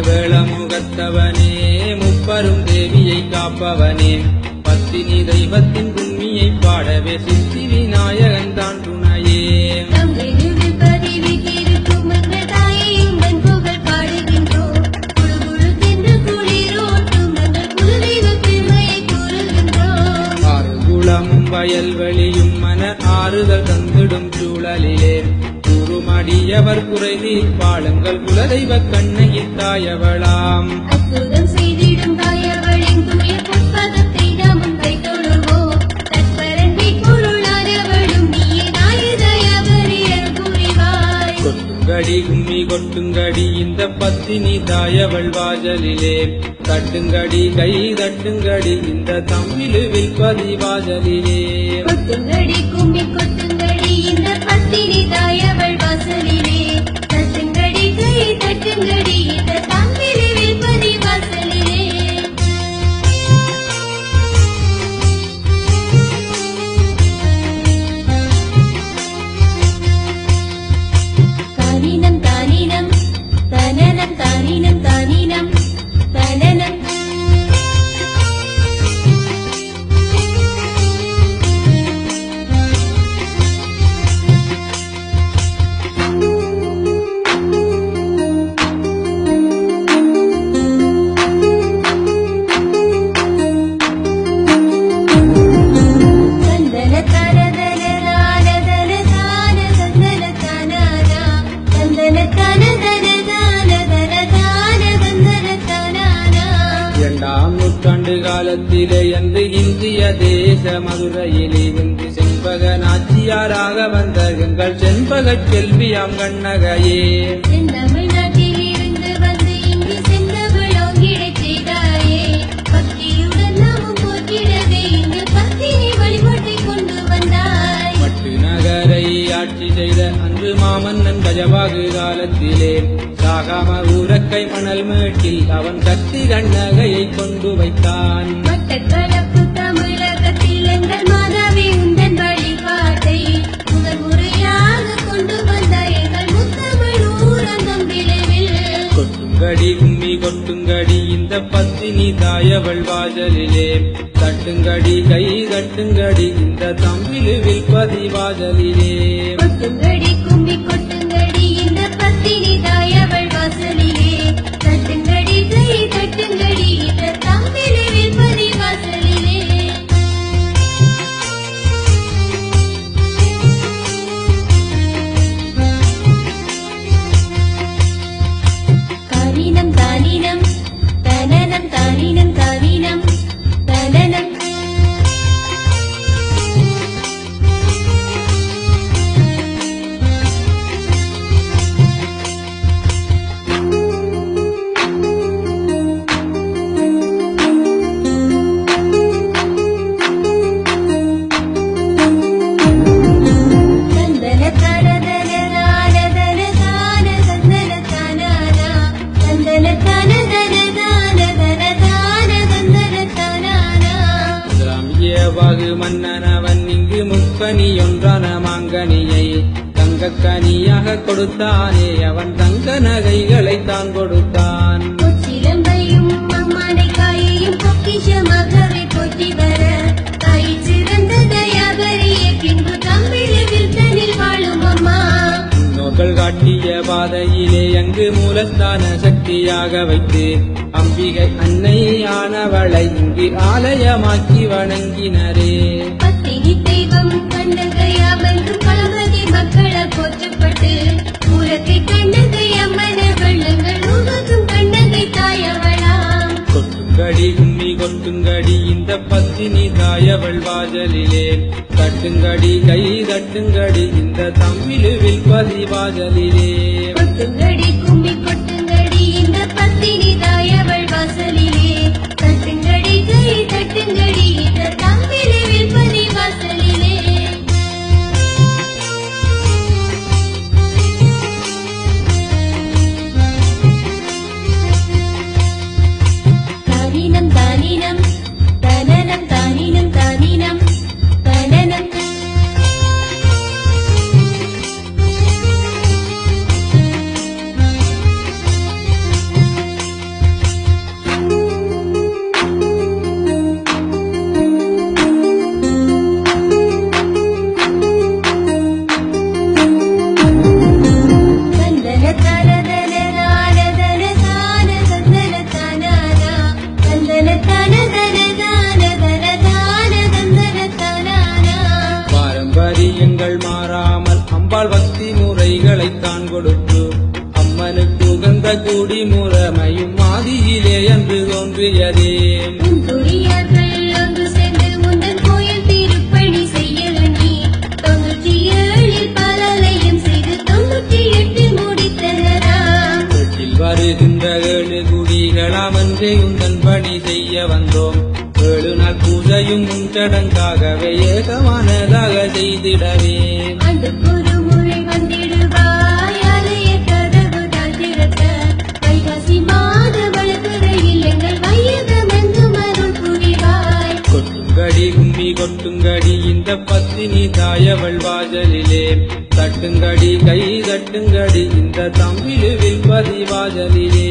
வேளமுகத்தவனே முப்பரும் தேவியை காப்பவனே. பத்தினி தெய்வத்தின் உண்மையை பாடவே சித்தி விநாயகன் தான் துணையே. கூறுமடியவர் குறை தீர்ப்பாளுங்கள் குலதெய்வ கண்ணையில் தாயவளாம் அற்புதம் செய்திடும் தாயவளின் தூய புஷ்பதத்தை நாமும் கைத்தொழுவோம். தற்பரன்பை பொருளானவளும் நீயே நாயதயவரி அருள் புரிவாய். கொட்டுங்கடி கும்மி கொட்டுங்கடி இந்த பத்தினி தாயவள் வாசலிலே தட்டுங்கடி கை தட்டுங்கடி இந்த தமிழுவில் கும்மி கொட்டுங்கடி இரண்டாம் நூற்றாண்டு காலத்திலே அன்று இந்திய தேச மதுரையிலே வந்து செண்பக நாச்சியாராக வந்த எங்கள் செண்பக செல்வியாம் கண்ணகையே மணல் மேட்டில் அவன் சக்தி கண்ணகையை கொண்டு வைத்தான். கொட்டுங்கடி கும்மி கொட்டுங்கடி இந்த பத்தினி தாயவள் வாசலிலே. தட்டுங்கடி கை தட்டுங்கடி இந்த தமிழுவில் பதிவாசலிலே கொட்டுங்கடி கும்பி கொட்டுங்கடி இந்த பத்தினி மன்னனவன் இங்கு முக்கனி ஒன்றான மாங்கனியை தங்கக்கனியாக கொடுத்தானே. அவன் தங்க நகைகளை தான் கொடுத்தான். முன்னோர்கள் காட்டிய பாதையிலே அங்கு மூலஸ்தான சக்தியாக வைத்து அம்பிகை அன்னையானவளை இங்கு ஆலயமாக்கி வணங்கினரே. போற்றப்பட்டு ஊரத்தை கண்ணகை அம்மன வெள்ளங்கள் உலகம் கண்ணகை தாயவளாம். கொட்டுங்கடி கும்மி கொட்டுங்கடி இந்த பத்தினி தாயவள் வாசலிலே. தட்டுங்கடி கை தட்டுங்கடி இந்த தமிழுவில் கும்மி கொட்டுங்கடி குடிமுறைகளைத்தான் கொடுத்து அம்மனுக்கு உகந்த குடிமுறைமையும் மாதியிலே என்று தோன்றியதே. வருகின்ற ஏழு குடிகளாம் என்றே உந்தன் பணி செய்ய வந்தோம். ஏழு நாள் பூஜையும் முன்சடங்காகவே ஏகமானதாக செய்திடவே. தட்டுங்கடி இந்த பத்தினி தாயவள் வாஜலிலே தட்டுங்கடி கை தட்டுங்கடி இந்த தம்பிழுவில் பதிவாசலிலே